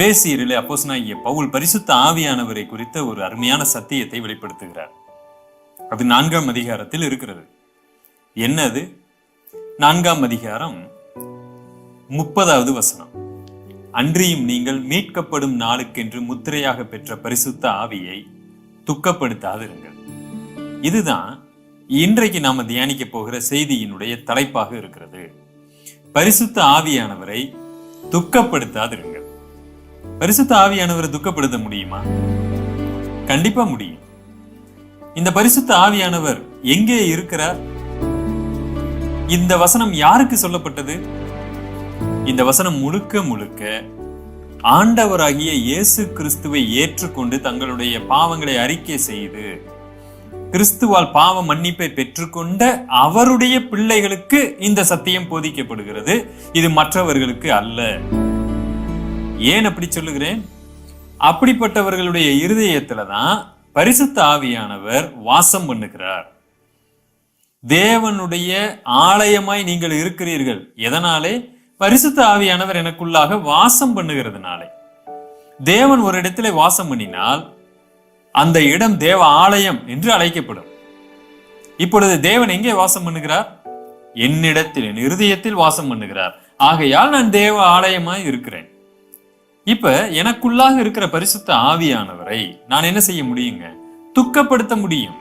எபேசியரிலே அப்போசனாகிய பவுல் பரிசுத்த ஆவியானவரை குறித்த ஒரு அருமையான சத்தியத்தை வெளிப்படுத்துகிறார். அது நான்காம் அதிகாரத்தில் இருக்கிறது. என்னது? நான்காம் அதிகாரம் முப்பதாவது வசனம். அன்றியும் நீங்கள் மீட்கப்படும் நாளுக்கென்று முத்திரையாக பெற்ற பரிசுத்த ஆவியை துக்கப்படுத்தாதிருங்கள். இதுதான் இன்றைக்கு நாம தியானிக்க போகிற செய்தியினுடைய தலைப்பாக இருக்கிறது. பரிசுத்த ஆவியானவரை துக்கப்படுத்தாதிருங்கள். பரிசுத்த ஆவியானவரை துக்கப்படுத்த முடியுமா? கண்டிப்பா முடியும். இந்த பரிசுத்த ஆவியானவர் எங்கே இருக்கிறார்? இந்த வசனம் யாருக்கு சொல்லப்பட்டது? இந்த வசனம் முழுக்க முழுக்க ஆண்டவராகிய இயேசு கிறிஸ்துவை ஏற்றுக்கொண்டு தங்களுடைய பாவங்களை அறிக்கை செய்து கிறிஸ்துவால் பாவ மன்னிப்பை பெற்றுக்கொண்ட அவருடைய பிள்ளைகளுக்கு இந்த சத்தியம் போதிக்கப்படுகிறது. இது மற்றவர்களுக்கு அல்ல. ஏன் அப்படி சொல்லுகிறேன்? அப்படிப்பட்டவர்களுடைய இருதயத்துல தான் பரிசுத்த ஆவியானவர் வாசம் பண்ணுகிறார். தேவனுடைய ஆலயமாய் நீங்கள் இருக்கிறீர்கள். எதனாலே? பரிசுத்த ஆவியானவர் எனக்குள்ளாக வாசம் பண்ணுகிறதுனாலே. தேவன் ஒரு இடத்திலே வாசம் பண்ணினால் அந்த இடம் தேவ ஆலயம் என்று அழைக்கப்படும். இப்பொழுது தேவன் எங்கே வாசம் பண்ணுகிறார்? என்னிடத்தில் என் இருதயத்தில் வாசம் பண்ணுகிறார். ஆகையால் நான் தேவ ஆலயமாய் இருக்கிறேன். இப்ப எனக்குள்ளாக இருக்கிற பரிசுத்த ஆவியானவரை நான் என்ன செய்ய முடியுங்க? துக்கப்படுத்த முடியும்.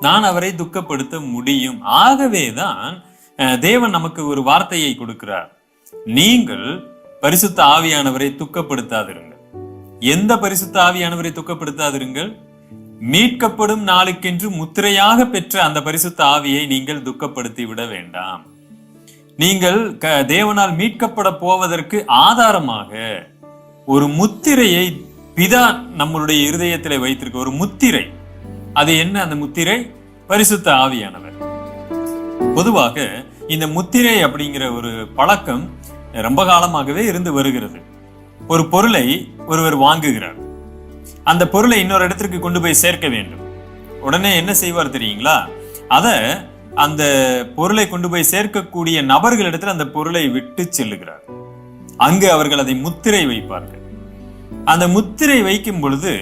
நான் அவரை துக்கப்படுத்த முடியும். ஆகவேதான் தேவன் நமக்கு ஒரு வார்த்தையை கொடுக்கிறார். நீங்கள் பரிசுத்த ஆவியானவரை துக்கப்படுத்தாதிருங்கள். எந்த பரிசுத்த ஆவியானவரை துக்கப்படுத்தாதிருங்கள்? மீட்கப்படும் நாளுக்கென்று முத்திரையாக பெற்ற அந்த பரிசுத்த ஆவியை நீங்கள் துக்கப்படுத்தி விட வேண்டாம். நீங்கள் க- தேவனால் மீட்கப்பட போவதற்கு ஆதாரமாக ஒரு முத்திரையை பிதா நம்மளுடைய இருதயத்திலே வைத்திருக்க ஒரு முத்திரை. அது என்ன? அந்த முத்திரை? பரிசுத்த ஆவியானவர். பொதுவாக இந்த முத்திரை அப்படிங்கிற ஒரு பழக்கம் ரொம்ப காலமாகவே இருந்து வருகிறது. ஒரு பொருளை ஒருவர் வாங்குகிறார். அந்த பொருளை இன்னொரு இடத்திற்கு கொண்டு போய் சேர்க்க வேண்டும். உடனே என்ன செய்வார் தெரியுங்களா? அத அந்த பொருளை கொண்டு போய் சேர்க்கக்கூடிய நபர்களிடத்தில் அந்த பொருளை விட்டு செல்லுகிறார். அங்கு அவர்கள் அதை முத்திரை வைப்பார்கள். அந்த முத்திரை வைக்கும் பொழுது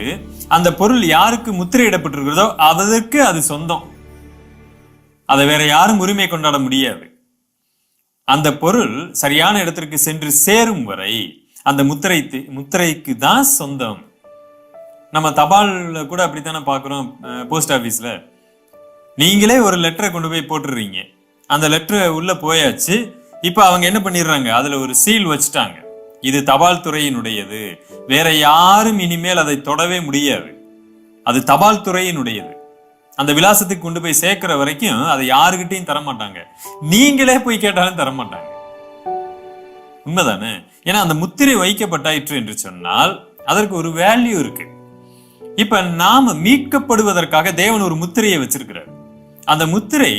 அந்த பொருள் யாருக்கு முத்திரையிடப்பட்டிருக்கிறதோ அதற்கு அது சொந்தம். அதை வேற யாரும் உரிமை கொண்டாட முடியாது. அந்த பொருள் சரியான இடத்திற்கு சென்று சேரும் வரை அந்த முத்திரை முத்திரைக்கு தான் சொந்தம். நம்ம தபால்ல கூட அப்படித்தானே பார்க்குறோம் போஸ்ட் ஆஃபீஸில். நீங்களே ஒரு லெட்டரை கொண்டு போய் போட்டுடுறீங்க. அந்த லெட்டர் உள்ள போயாச்சு. இப்போ அவங்க என்ன பண்ணிடுறாங்க? அதில் ஒரு சீல் வச்சுட்டாங்க. இது தபால் துறையினுடையது. வேற யாரும் இனிமேல் அதை தொடவே முடியாது. அது தபால் துறையினுடையது. அந்த விலாசத்துக்கு கொண்டு போய் சேர்க்கிற வரைக்கும் அதை யாருக்கிட்டையும் தர மாட்டாங்க நீங்களே போய் கேட்டாலும் தர மாட்டாங்க உண்மைதானே? ஏன்னா அந்த முத்திரை வைக்கப்பட்டாயிற்று என்று சொன்னால் அதற்கு ஒரு வேல்யூ இருக்கு. இப்ப நாம மீட்கப்படுவதற்காக தேவன் ஒரு முத்திரையை வச்சிருக்கிறார். அந்த முத்திரை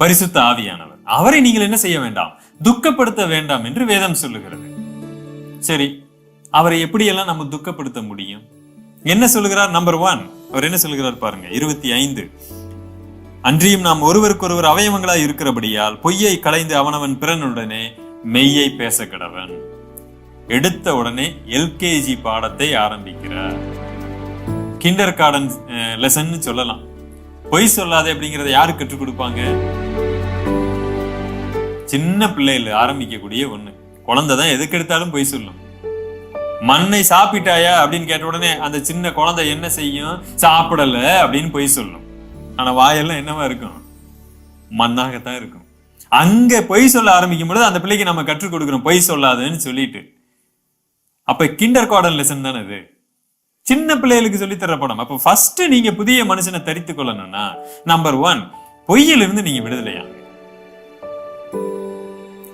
பரிசுத்த ஆவியானவர். அவரை நீங்கள் என்ன செய்ய வேண்டாம்? துக்கப்படுத்த வேண்டாம் என்று வேதம் சொல்லுகிறது. சரி அவரை எப்படியெல்லாம் நம்ம துக்கப்படுத்த முடியும்? என்ன சொல்லுகிறார்? நம்பர் ஒன் அவர் என்ன சொல்லுகிறார் பாருங்க இருபத்தி ஐந்து. அன்றியும் நாம் ஒருவருக்கொருவர் அவயவங்களாய் இருக்கிறபடியால் பொய்யை களைந்து அவனவன் பிறனுடனே மெய்யை பேச கடவன் எடுத்த உடனே எல்கேஜி பாடத்தை ஆரம்பிக்கிறார். கிண்டர் கார்டன் லெசன் சொல்லலாம். பொய் சொல்லாதே அப்படிங்கிறத யாரு கற்றுக் கொடுப்பாங்க? சின்ன பிள்ளைகள் ஆரம்பிக்கக்கூடிய ஒண்ணு. குழந்தை தான் எதுக்கெடுத்தாலும் பொய் சொல்லும். மண்ணை சாப்பிட்டாயா அப்படின்னு கேட்ட உடனே அந்த சின்ன குழந்தை என்ன செய்யும்? சாப்பிடல அப்படின்னு பொய் சொல்லும். ஆனா வாயெல்லாம் என்னவா இருக்கும்? மண்ணாகத்தான் இருக்கும். அங்க பொய் சொல்ல ஆரம்பிக்கும் பொழுது அந்த பிள்ளைக்கு நம்ம கற்றுக் கொடுக்குறோம் பொய் சொல்லாதுன்னு சொல்லிட்டு. அப்ப கிண்டர் கார்டன் லெசன் தானே இது? சின்ன பிள்ளைகளுக்கு சொல்லி தர படம். அப்ப ஃபர்ஸ்ட் நீங்க புதிய மனுஷனை தரித்து கொள்ளணும்னா நம்பர் ஒன் பொய்யிலிருந்து நீங்க விடுதலையாங்க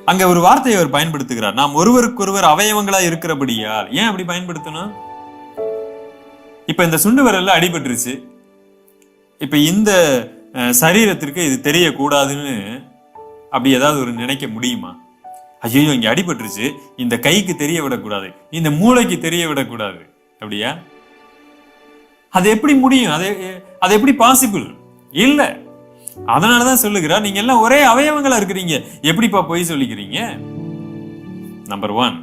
அங்க ஒரு வார்த்தையை அவர் பயன்படுத்துகிறார். நாம் ஒருவருக்கொருவர் அவயவங்களா இருக்கிறபடியால். ஏன் அப்படி பயன்படுத்தணும்? இப்ப இந்த சுண்டு விரல்ல அடிபட்டுருச்சு. இப்ப இந்த அஹ், சரீரத்திற்கு இது தெரியக்கூடாதுன்னு அப்படி ஏதாவது ஒரு நினைக்க முடியுமா? ஐயோ இங்க அடிபட்டுருச்சு. இந்த கைக்கு தெரிய விடக்கூடாது. இந்த மூளைக்கு தெரிய விடக்கூடாது. அப்படியா? அது எப்படி முடியும்? அது அது எப்படி பாசிபிள் இல்ல. அதனாலதான் சொல்லுகிறார் நீங்க எல்லாம் ஒரே அவயவங்களா இருக்கிறீங்க. எப்படிப்பா பொய் சொல்லிக்கிறீங்க? நம்பர் ஒன்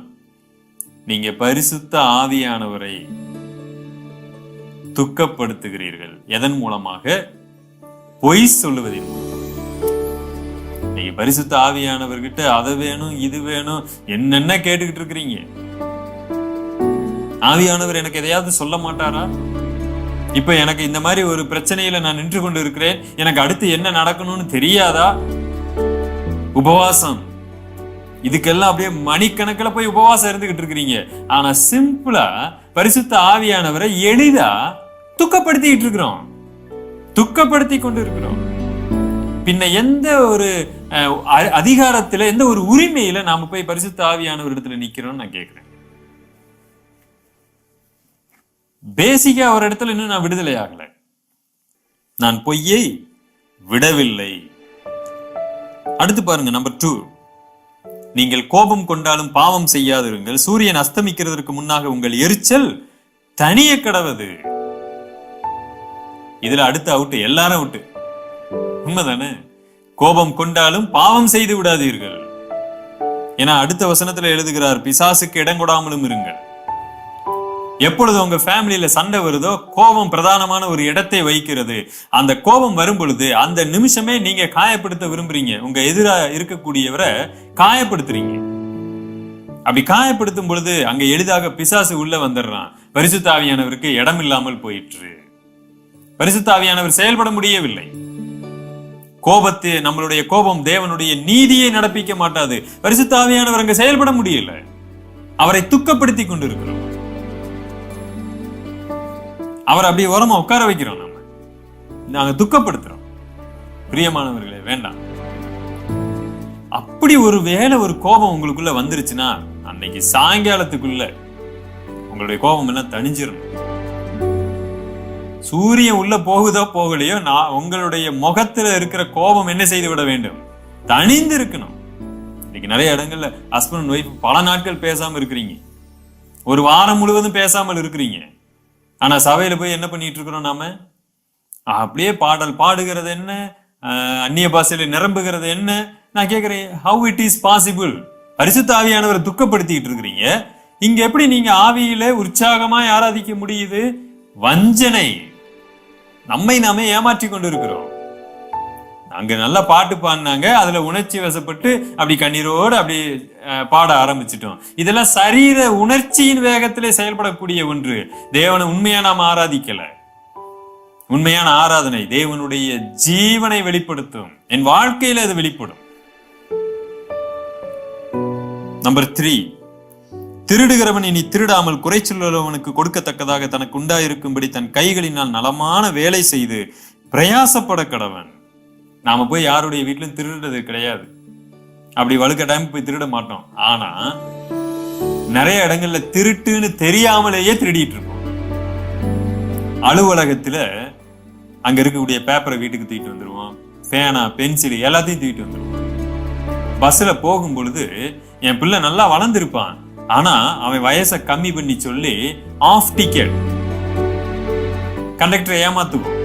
நீங்க பரிசுத்த ஆவியானவரை துக்கப்படுத்துகிறீர்கள். எதன் மூலமாக? பொய் சொல்லுவதின் மூலம். நீங்க பரிசுத்த ஆவியானவர்கிட்ட அதை வேணும் இது வேணும் என்னென்ன கேட்டுக்கிட்டு இருக்கிறீங்க? ஆவியானவர் எனக்கு எதையாவது சொல்ல மாட்டாரா? இப்ப எனக்கு இந்த மாதிரி ஒரு பிரச்சனையில நான் நின்று கொண்டு இருக்கிறேன் எனக்கு அடுத்து என்ன நடக்கணும்னு தெரியாதா? உபவாசம். இதுக்கெல்லாம் அப்படியே மணிக்கணக்கில் போய் உபவாசம் இருந்துகிட்டு இருக்கிறீங்க. ஆனா சிம்பிளா பரிசுத்த ஆவியானவரை எளிதா துக்கப்படுத்திக்கிட்டு இருக்கிறோம். துக்கப்படுத்தி கொண்டு இருக்கிறோம் பின்ன எந்த ஒரு அஹ், அதிகாரத்துல எந்த ஒரு உரிமையில நாம போய் பரிசுத்த ஆவியானவர் இடத்துல நிக்கிறோம்னு நான் கேட்கிறேன் பேசிக்கா ஒரு இடத்துல இன்னும் நான் விடுதலை ஆகல. நான் பொய்யை விடவில்லை. அடுத்து பாருங்க நம்பர் டூ நீங்கள் கோபம் கொண்டாலும் பாவம் செய்யாதிருங்கள். சூரியன் அஸ்தமிக்கிறதற்கு முன்னாக உங்கள் எரிச்சல் தனிய கடவுது. இதுல அடுத்த அவுட்டு எல்லாரும் அவுட்டு உண்மைதானே? கோபம் கொண்டாலும் பாவம் செய்து விடாதீர்கள். ஏன்னா அடுத்த வசனத்துல எழுதுகிறார் பிசாசுக்கு இடம் கொடாமலும் இருங்கள். எப்பொழுது உங்க ஃபேமிலியில சண்டை வருதோ கோபம் பிரதானமான ஒரு இடத்தை வைக்கிறது அந்த கோபம் வரும் பொழுது அந்த நிமிஷமே நீங்க காயப்படுத்த விரும்புறீங்க. உங்க எதிரா இருக்கக்கூடியவரை காயப்படுத்துறீங்க. அப்படி காயப்படுத்தும் பொழுது அங்க எளிதாக பிசாசு உள்ள வந்துடுறான். பரிசுத்தாவியானவருக்கு இடம் இல்லாமல் போயிற்று. பரிசுத்தாவியானவர் செயல்பட முடியவில்லை. கோபத்து நம்மளுடைய கோபம் தேவனுடைய நீதியை நடப்பிக்க மாட்டாது. பரிசுத்தாவியானவர் அங்க செயல்பட முடியல. அவரை துக்கப்படுத்தி கொண்டிருக்கிறோம். அவர் அப்படியே ஓரமா உட்கார வைக்கிறோம் நம்ம. நாங்க துக்கப்படுத்துறோம். பிரியமானவர்களே வேண்டாம். அப்படி ஒரு வேளை ஒரு கோபம் உங்களுக்குள்ள வந்துருச்சுன்னா அன்னைக்கு சாயங்காலத்துக்குள்ள உங்களுடைய கோபம் எல்லாம் தணிஞ்சிடணும் சூரியன் உள்ள போகுதோ போகலையோ நான் உங்களுடைய முகத்துல இருக்கிற கோபம் என்ன செய்து விட வேண்டும்? தனிந்து இருக்கணும். இன்னைக்கு நிறைய இடங்கள்ல ஹஸ்பண்ட் ஒய்ஃப் பல நாட்கள் பேசாம இருக்கிறீங்க. ஒரு வாரம் முழுவதும் பேசாமல் இருக்கிறீங்க. ஆனால் சபையில் போய் என்ன பண்ணிட்டு இருக்கிறோம் நாம? அப்படியே பாடல் பாடுகிறது என்ன? அந்நிய பாசையில் நிரம்புகிறது என்ன? நான் கேட்குறேன் ஹவு இட் இஸ் பாசிபிள் பரிசுத்த ஆவியானவரை துக்கப்படுத்திக்கிட்டு இருக்கிறீங்க. இங்க எப்படி நீங்க ஆவியில உற்சாகமாய் ஆராதிக்க முடியுது? வஞ்சனை. நம்மை நாமே ஏமாற்றி கொண்டு இருக்கிறோம் அங்க நல்ல பாட்டு பாடினாங்க. அதுல உணர்ச்சி வசப்பட்டு அப்படி கண்ணீரோடு அப்படி பாட ஆரம்பிச்சிட்டோம். இதெல்லாம் சரீர உணர்ச்சியின் வேகத்திலே செயல்படக்கூடிய ஒன்று. தேவனை உண்மையா நாம் ஆராதிக்கல. உண்மையான ஆராதனை தேவனுடைய ஜீவனை வெளிப்படுத்தும். என் வாழ்க்கையில அது வெளிப்படும். நம்பர் த்ரீ திருடுகிறவன் இனி திருடாமல் குறைச்சொல்லுள்ளவனுக்கு கொடுக்கத்தக்கதாக தனக்கு உண்டாயிருக்கும்படி தன் கைகளினால் நலமான வேலை செய்து பிரயாசப்பட கடவன் நாம போய் யாருடைய வீட்டிலும் திருடுறது கிடையாது. அப்படி வழுக்க டைம் போய் திருட மாட்டோம். ஆனா நிறைய இடங்கள்ல திருட்டுன்னு தெரியாமலேயே திருடிட்டு இருப்போம். அலுவலகத்துல அங்க இருக்கக்கூடிய பேப்பரை வீட்டுக்கு தூக்கிட்டு வந்துருவோம். பேனா பென்சில் எல்லாத்தையும் தூக்கிட்டு வந்துருவோம். பஸ்ல போகும் பொழுது என் பிள்ளை நல்லா வளர்ந்துருப்பான். ஆனா அவன் வயசை கம்மி பண்ணி சொல்லி ஆஃப் டிக்கெட் கண்டக்டரை ஏமாத்துவோம்.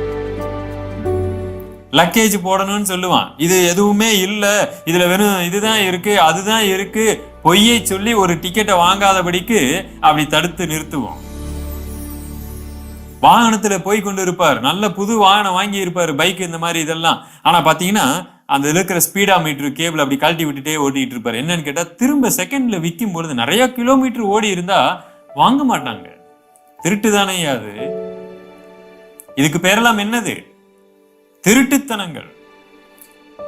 லக்கேஜ் போடணும்னு சொல்லுவான். இது எதுவுமே இல்லை. இதுல வெறும் இதுதான் இருக்கு அதுதான் இருக்கு. பொய்யை சொல்லி ஒரு டிக்கெட்டை வாங்காதபடிக்கு அப்படி தடுத்து நிறுத்துவோம். வாகனத்துல போய் கொண்டு இருப்பார். நல்ல புது வாகனம் வாங்கி இருப்பார் பைக் இந்த மாதிரி இதெல்லாம். ஆனா பாத்தீங்கன்னா அந்த இருக்கிற ஸ்பீடா மீட்டர் கேபிள் அப்படி கழட்டி விட்டுட்டே ஓட்டிட்டு இருப்பார். என்னன்னு கேட்டா திரும்ப செகண்ட்ல விற்கும் பொழுது நிறைய கிலோமீட்டர் ஓடி இருந்தா வாங்க மாட்டாங்க. திருட்டு தானே அது. இதுக்கு பேரெல்லாம் என்னது? திருட்டுத்தனங்கள்.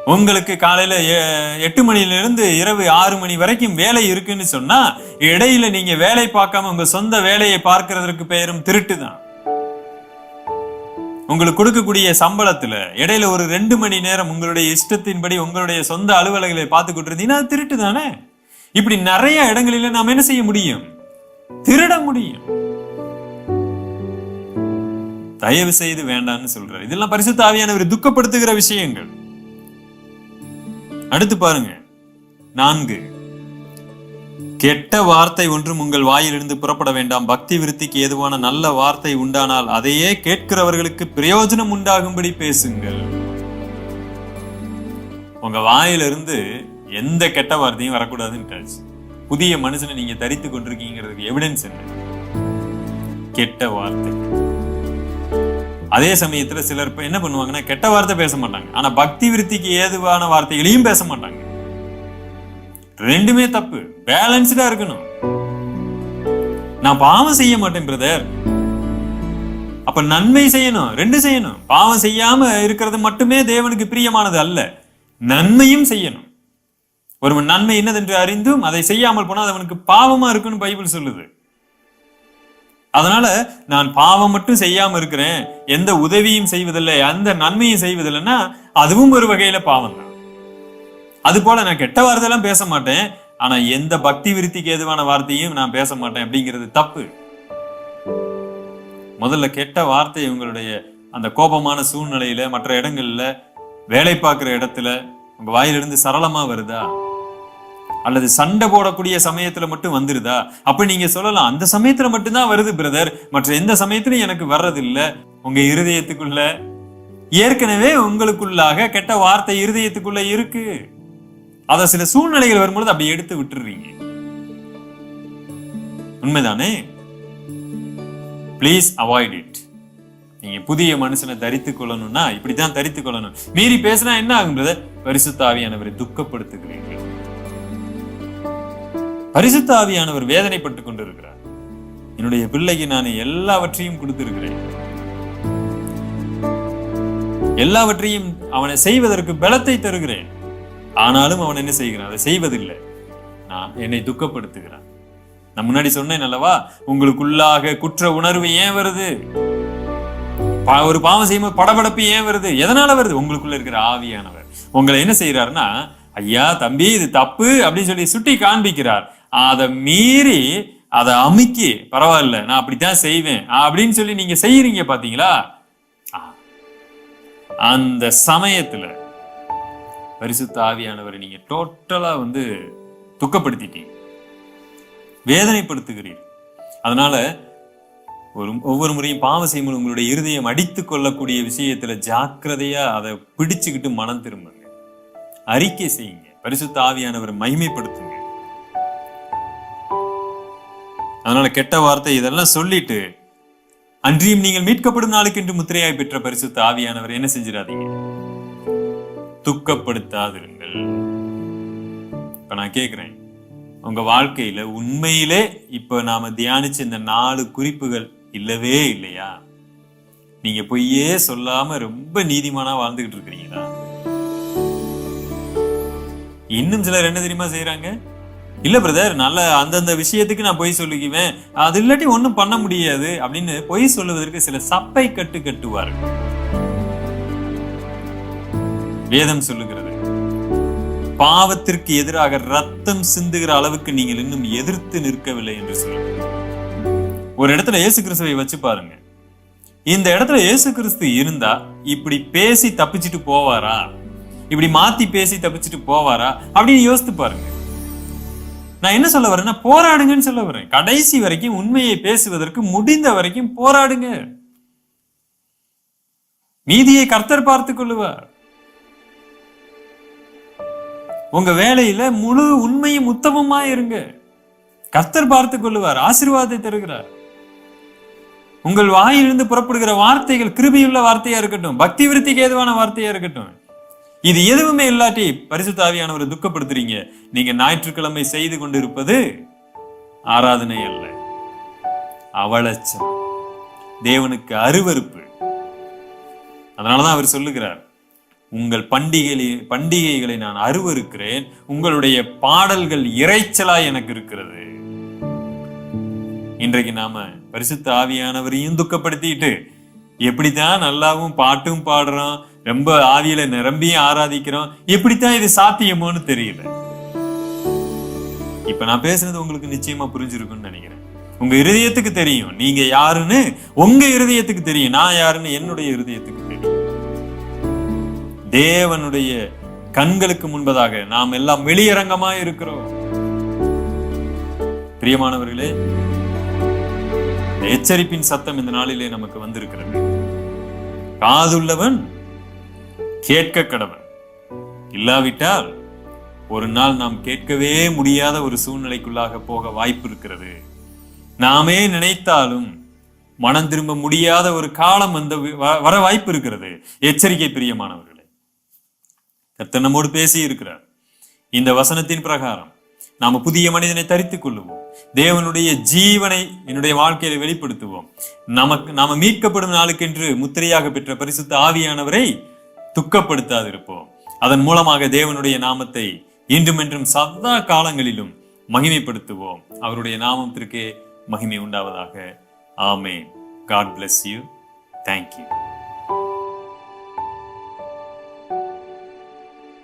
உங்களுக்கு காலையில எ- எட்டு மணில இருந்து இரவு ஆறு மணி வரைக்கும் வேலை இருக்குன்னு சொன்னா இடையில நீங்க வேலை பார்க்காம உங்க சொந்த வேலையை பார்க்கறதற்கு பெயரும் திருட்டு தான் உங்களுக்கு கொடுக்கக்கூடிய சம்பளத்துல இடையில ஒரு ரெண்டு மணி நேரம் உங்களுடைய இஷ்டத்தின்படி உங்களுடைய சொந்த அலுவலகளை பார்த்துக்கிட்டு இருந்தீங்கன்னா அது திருட்டு தானே இப்படி நிறைய இடங்களில நாம் என்ன செய்ய முடியும்? திருட முடியும். தயவு செய்து வேண்டாம்னு சொல்றாரு. இதெல்லாம் பரிசுத்த ஆவியானவர் துக்கப்படுத்துகிற விஷயங்கள். அடுத்து பாருங்க. நான்கு. கெட்ட வார்த்தை ஒன்றும் உங்கள் வாயிலிருந்து புறப்பட வேண்டாம். பக்தி விருத்திக்கு ஏதுவான நல்ல வார்த்தை உண்டானால் அதையே கேட்கிறவர்களுக்கு பிரயோஜனம் உண்டாகும்படி பேசுங்கள். உங்க வாயிலிருந்து எந்த கெட்ட வார்த்தையும் வரக்கூடாதுன்னு புதிய மனுஷனை நீங்க தரித்து கொண்டிருக்கீங்கிறதுக்கு எவிடன்ஸ் என்ன? கெட்ட வார்த்தை. அதே சமயத்துல சிலர் இப்ப என்ன பண்ணுவாங்கன்னா கெட்ட வார்த்தை பேச மாட்டாங்க. ஆனா பக்தி விருத்திக்கு ஏதுவான வார்த்தைகளையும் பேச மாட்டாங்க. ரெண்டுமே தப்பு. பேலன்ஸ்டா இருக்கணும். நான் பாவம் செய்ய மாட்டேன் பிரதர். அப்ப நன்மை செய்யணும். ரெண்டு செய்யணும். பாவம் செய்யாம இருக்கிறது மட்டுமே தேவனுக்கு பிரியமானது அல்ல. நன்மையும் செய்யணும். ஒருவன் நன்மை என்னதென்று அறிந்தும் அதை செய்யாமல் போனால் அது அவனுக்கு பாவமா இருக்குன்னு பைபிள் சொல்லுது. அதனால நான் பாவம் மட்டும் செய்யாம இருக்கிறேன். எந்த உதவியும் செய்வதில்லை அந்த நன்மையும் செய்வதில்லைன்னா அதுவும் ஒரு வகையில பாவம் தான். அது போல நான் கெட்ட வார்த்தையெல்லாம் பேச மாட்டேன். ஆனா எந்த பக்தி விருத்திக்கு ஏதுவான வார்த்தையும் நான் பேச மாட்டேன் அப்படிங்கிறது தப்பு. முதல்ல கெட்ட வார்த்தை உங்களுடைய அந்த கோபமான சூழ்நிலையில மற்ற இடங்கள்ல வேலை பார்க்குற இடத்துல உங்க வாயிலிருந்து சரளமா வருதா? அல்லது சண்டை போடக்கூடிய சமயத்துல மட்டும் வந்துருதா? அப்ப நீங்க சொல்லலாம் அந்த சமயத்துல மட்டும்தான் வருது பிரதர் மற்ற எந்த சமயத்திலும் எனக்கு வர்றது இல்ல உங்க இருதயத்துக்குள்ள ஏற்கனவே உங்களுக்குள்ளாக கெட்ட வார்த்தை இருதயத்துக்குள்ள இருக்கு. அத சில சூழ்நிலைகள் வரும்பொழுது அப்படி எடுத்து விட்டுறீங்க. உண்மைதானே? ப்ளீஸ் அவாய்ட் இட் நீங்க புதிய மனுஷனை தரித்து கொள்ளணும்னா இப்படித்தான் தரித்து கொள்ளணும். மீறி பேசினா என்ன ஆகும் பிரதர் பரிசுத்த துக்கப்படுத்துகிறீர்கள். பரிசுத்த ஆவியானவர் வேதனைப்பட்டு கொண்டிருக்கிறார். என்னுடைய பிள்ளைக்கு நான் எல்லாவற்றையும் கொடுத்திருக்கிறேன். எல்லாவற்றையும் அவனை செய்வதற்கு பலத்தை தருகிறேன். ஆனாலும் அவன் என்ன செய்கிறான்? அதை செய்வதில்லை. நான் என்னை துக்கப்படுத்துகிறான். நான் முன்னாடி சொன்னேன் அல்லவா? உங்களுக்குள்ளாக குற்ற உணர்வு ஏன் வருது? பா- ஒரு பாவம் செய்யும்போது படபடப்பு ஏன் வருது? எதனால வருது? உங்களுக்குள்ள இருக்கிற ஆவியானவர். உங்களை என்ன செய்யறாருன்னா ஐயா தம்பி இது தப்பு அப்படின்னு சொல்லி சுட்டி காண்பிக்கிறார். அதை மீறி அதை அமுக்கி பரவாயில்ல நான் அப்படித்தான் செய்வேன். அப்படின்னு சொல்லி நீங்க செய்யறீங்க பாத்தீங்களா? அந்த சமயத்துல பரிசுத்த ஆவியானவரை நீங்க டோட்டலா வந்து துக்கப்படுத்திட்டீங்க. வேதனைப்படுத்துகிறீர்கள் அதனால ஒரு ஒவ்வொரு முறையும் பாவம் செய்யும்போது உங்களுடைய இருதயம் அடித்து கொள்ளக்கூடிய விஷயத்துல ஜாக்கிரதையா அதை பிடிச்சுக்கிட்டு மனம் திரும்புங்க. அறிக்கை செய்யுங்க. பரிசுத்த ஆவியானவரை மகிமைப்படுத்துங்க. அதனால கெட்ட வார்த்தை இதெல்லாம் சொல்லிட்டு அன்றியும் நீங்கள் மீட்கப்படும் நாளுக்கு என்று முத்திரையாய் பெற்ற பரிசுத்த ஆவியானவர் என்ன செஞ்சிடாதீங்க? துக்கப்படுத்தாதிருங்கள். இப்ப நான் கேக்குறேன். உங்க வாழ்க்கையில உண்மையிலே இப்ப நாம தியானிச்ச இந்த நாலு குறிப்புகள் இல்லவே இல்லையா? நீங்க பொய்யே சொல்லாம ரொம்ப நீதிமானா வாழ்ந்துகிட்டு இருக்கிறீங்களா? இன்னும் சிலர் என்ன தெரியுமா செய்யறாங்க இல்ல பிரதர் நல்ல அந்தந்த விஷயத்துக்கு நான் பொய் சொல்லிக்குவேன் அது இல்லாட்டி ஒன்றும் பண்ண முடியாது அப்படின்னு பொய் சொல்லுவதற்கு சில சப்பை கட்டு கட்டுவார்கள். வேதம் சொல்லுகிறது. பாவத்திற்கு எதிராக ரத்தம் சிந்துகிற அளவுக்கு நீங்கள் இன்னும் எதிர்த்து நிற்கவில்லை என்று சொல்லுங்கள் ஒரு இடத்துல இயேசு கிறிஸ்துவை வச்சு பாருங்க. இந்த இடத்துல இயேசு கிறிஸ்து இருந்தா இப்படி பேசி தப்பிச்சிட்டு போவாரா? இப்படி மாத்தி பேசி தப்பிச்சுட்டு போவாரா? அப்படின்னு யோசித்து பாருங்க. நான் என்ன சொல்ல வரேன்னா போராடுங்கன்னு சொல்ல வரேன். கடைசி வரைக்கும் உண்மையை பேசுவதற்கு முடிந்த வரைக்கும் போராடுங்க. நீதியை கர்த்தர் பார்த்துக் கொள்ளுவார். உங்க வேலையில முழு உண்மையும் உத்தமமா இருங்க. கர்த்தர் பார்த்துக் கொள்ளுவார் ஆசீர்வாதத்தை தருகிறார். உங்கள் வாயிலிருந்து புறப்படுகிற வார்த்தைகள் கிருபியுள்ள வார்த்தையா இருக்கட்டும் பக்தி விருத்திக்கு ஏதுவான வார்த்தையா இருக்கட்டும் இது எதுவுமே இல்லாட்டி பரிசு ஆவியானவரை துக்கப்படுத்துறீங்க. நீங்க ஞாயிற்றுக்கிழமை செய்து கொண்டிருப்பது ஆராதனை அல்ல. அவலட்சம் தேவனுக்கு அருவருப்பு. அதனாலதான் அவர் சொல்லுகிறார் உங்கள் பண்டிகை பண்டிகைகளை நான் அருவருக்கிறேன். உங்களுடைய பாடல்கள் இறைச்சலா எனக்கு இருக்கிறது. இன்றைக்கு நாம பரிசுத்த ஆவியானவரையும் துக்கப்படுத்திட்டு எப்படித்தான் நல்லாவும் பாட்டும் பாடுறோம் ரொம்ப ஆவியில நிரம்பியும் ஆராதிக்கிறோம். எப்படித்தான் இது சாத்தியமோன்னு தெரியல. இப்ப நான் பேசுனது உங்களுக்கு நிச்சயமா புரிஞ்சிருக்கும்னு நினைக்கிறேன். உங்க இருதயத்துக்கு தெரியும். நீங்க யாருன்னு உங்க இருதயத்துக்கு தெரியும். நான் யாருன்னு என்னுடைய இருதயத்துக்கு தெரியும். தேவனுடைய கண்களுக்கு முன்பதாக நாம் எல்லாம் வெளியரங்கமா இருக்கிறோம். பிரியமானவர்களே எச்சரிப்பின் சத்தம் இந்த நாளிலே நமக்கு வந்திருக்கிறது. காதுள்ளவன் கேட்க கடவன் இல்லாவிட்டால் ஒரு நாள் நாம் கேட்கவே முடியாத ஒரு சூழ்நிலைக்குள்ளாக போக வாய்ப்பு இருக்கிறது நாமே நினைத்தாலும் மனம் திரும்ப முடியாத ஒரு காலம் வந்த வ- வர வாய்ப்பு இருக்கிறது எச்சரிக்கை பிரியமானவர்களே. கர்த்தர் நம்மோடு பேசி இருக்கிறார் இந்த வசனத்தின் பிரகாரம் நாம புதிய மனிதனை தரித்துக் கொள்ளுவோம். தேவனுடைய ஜீவனை என்னுடைய வாழ்க்கையில வெளிப்படுத்துவோம். நமக்கு நாம மீட்கப்படும் நாளுக்கென்று முத்திரையாக பெற்ற பரிசுத்த ஆவியானவரை துக்கப்படுத்தாதிருப்போம். அதன் மூலமாக தேவனுடைய நாமத்தை இன்றும் என்றும் சதா காலங்களிலும் மகிமைப்படுத்துவோம். அவருடைய நாமத்திற்கே மகிமை உண்டாவதாக. ஆமே காட் பிளஸ் யூ தேங்க்யூ